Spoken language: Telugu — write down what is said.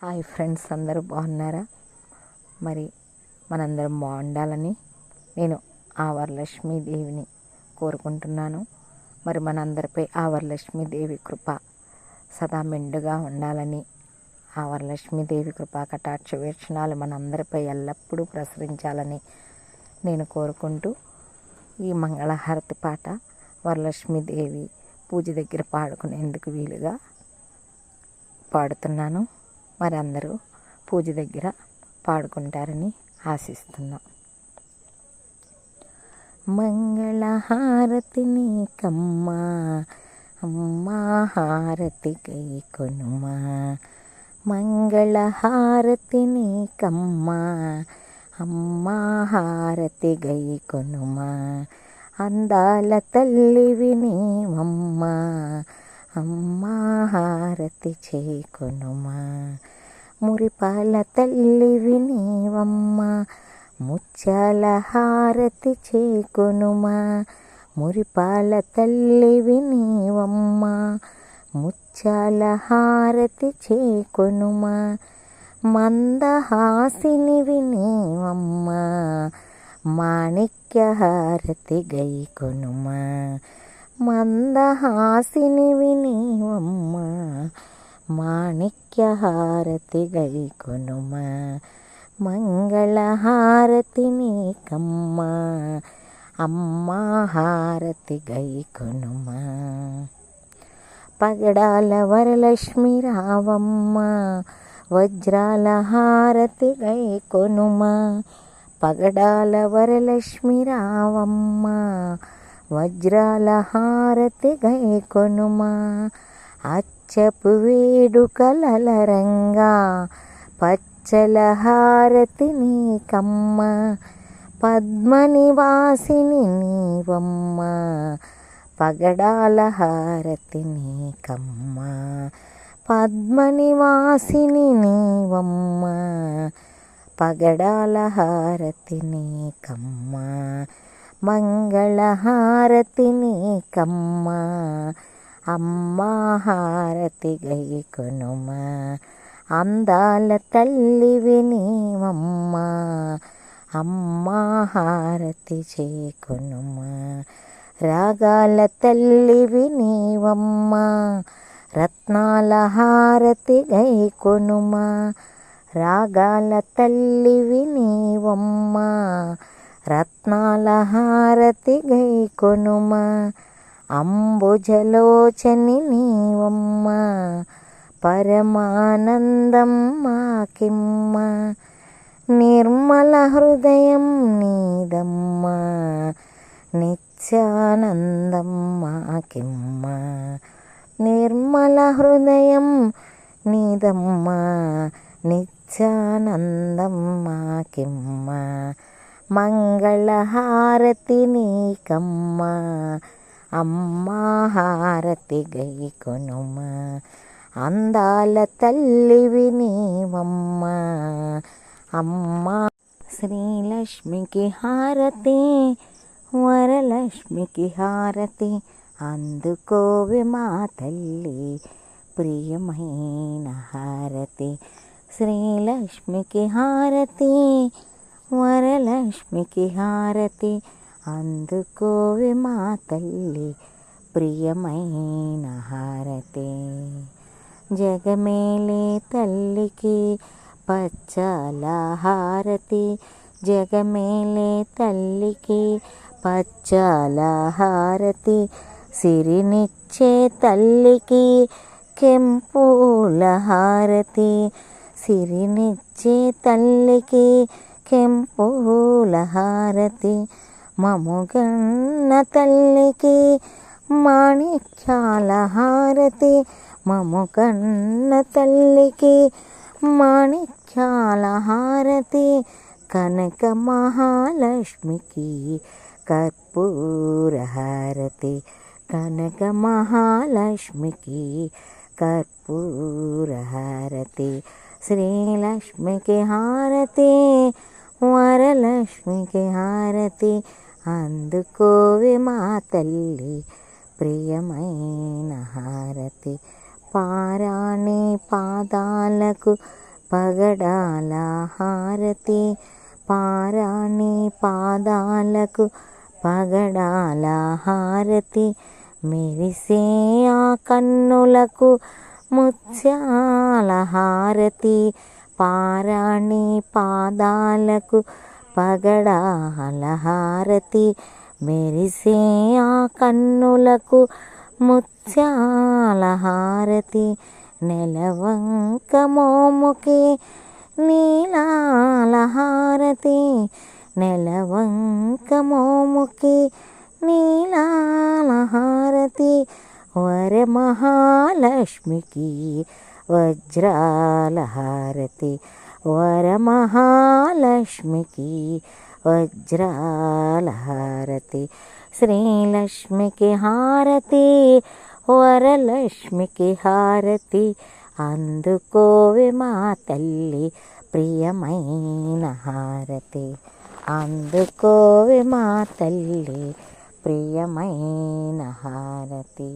హాయ్ ఫ్రెండ్స్ అందరూ బాగున్నారా? మరి మనందరం బాగుండాలని నేను ఆ వరలక్ష్మీదేవిని కోరుకుంటున్నాను. మరి మనందరిపై ఆ వరలక్ష్మీదేవి కృప సదా మెండుగా ఉండాలని ఆ వరలక్ష్మీదేవి కృప కటాక్ష వీక్షణాలు మనందరిపై ఎల్లప్పుడూ ప్రసరించాలని నేను కోరుకుంటూ ఈ మంగళహారతి పాట వరలక్ష్మీదేవి పూజ దగ్గర పాడుకునేందుకు వీలుగా పాడుతున్నాను. మరి అందరూ పూజ దగ్గర పాడుకుంటారని ఆశిస్తున్నాం. మంగళహారతిని కమ్మా అమ్మా హారతి గై కొనుమా మంగళహారతిని కమ్మా అమ్మా హారతి గై కొనుమా అందాల తల్లివి నీవమ్మా అమ్మా హారతి చేకొనుమా. మురిపాల తల్లివి నీవమ్మా ముత్యాల హారతి చేకొనుమా. మురిపాల తల్లివి నీవమ్మా ముత్యాల హారతి చేకొనుమా. మందహాసినివి నీవమ్మా మాణిక్య హారతి గై కొనుమా మందహాసినివి నీవమ్మా మాణిక్య హారతి గై మంగళహారతి నీకమ్మ అమ్మా హారతి గై పగడాల వరలక్ష్మి రావమ్మ వజ్రాల హారతి గై కొనుమా పగడాల వరలక్ష్మి రావమ్మ వజ్రాల హారతి గై కొనుమా అచ్చపు వేడుకల రంగా పచ్చల హారతి నీకమ్మ పద్మనివాసిని నీవమ్మ పగడాల హారతి నీకమ్మ పద్మనివాసిని నీవమ్మ పగడాల హారతి నీకమ్మ మంగళహారతిని కమ్మ అమ్మా హారతి గై కొనుమా అందాల తల్లివి నీవమ్మ అమ్మా హారతి చేకొనుమ రాగాల తల్లివి నీవమ్మ రత్నాల హారతి గై కొనుమా రాగాల తల్లివి నీవమ్మ రత్నాల హారతి గై కొనుమ అంబుజలోచని నీవమ్మ పరమానందం మాకిమ్మ నిర్మల హృదయం నీదమ్మ నిత్యానందం మాకిమ్మ నిర్మల హృదయం నీదమ్మ నిత్యానందం మాకిమ్మ మంగళహారతి నీకమ్మ అమ్మా హారతి గైకొనుమ అందాల తల్లివి నీవమ్మ అమ్మా శ్రీలక్ష్మికి హారతి వరలక్ష్మికి హారతి అందుకోవి మా తల్లి ప్రియమైన హారతి శ్రీలక్ష్మికి హారతి వరలక్ష్మికి హారతి. అందుకోవి మా తల్లి ప్రియమైన హారతి. జగమేలే తల్లికి పచ్చల హారతి. జగమేలే తల్లికి పచ్చల హారతి. సిరినిచ్చే తల్లికి కెంపుల హారతి. సిరినిచ్చే తల్లికి కెంపుల హారతి మముగన్న తల్లికి మాణిక్యాల హారతి మముగన్న తల్లికి మాణిక్యాల హారతి కనక మహాలక్ష్మికి కర్పూర హారతి కనక మహాలక్ష్మికి కర్పూర హారతి శ్రీలక్ష్మికి హారతి వరలక్ష్మికి హారతి. అందుకోవి మా తల్లి ప్రియమైన హారతి. పారాణి పాదాలకు పగడాల హారతి. పారాణి పాదాలకు పగడాల హారతి. మెరిసే ఆ కన్నులకు ముత్యాల హారతి పారాణి పాదాలకు పగడాల హారతి మెరిసే ఆ కన్నులకు ముత్యాల హారతి నెలవంక మోముకి నీలాల హారతి నెలవంక మోముకి నీలా వరమహాలక్ష్మికి వజ్రాల హారతి వరమహాలక్ష్మికి వజ్రాల హారతి శ్రీలక్ష్మికి హారతి వరలక్ష్మికి హారతి అందుకోవి మా తల్లి ప్రియమైన హారతి అందుకోవి మా తల్లి प्रियमयेन हारति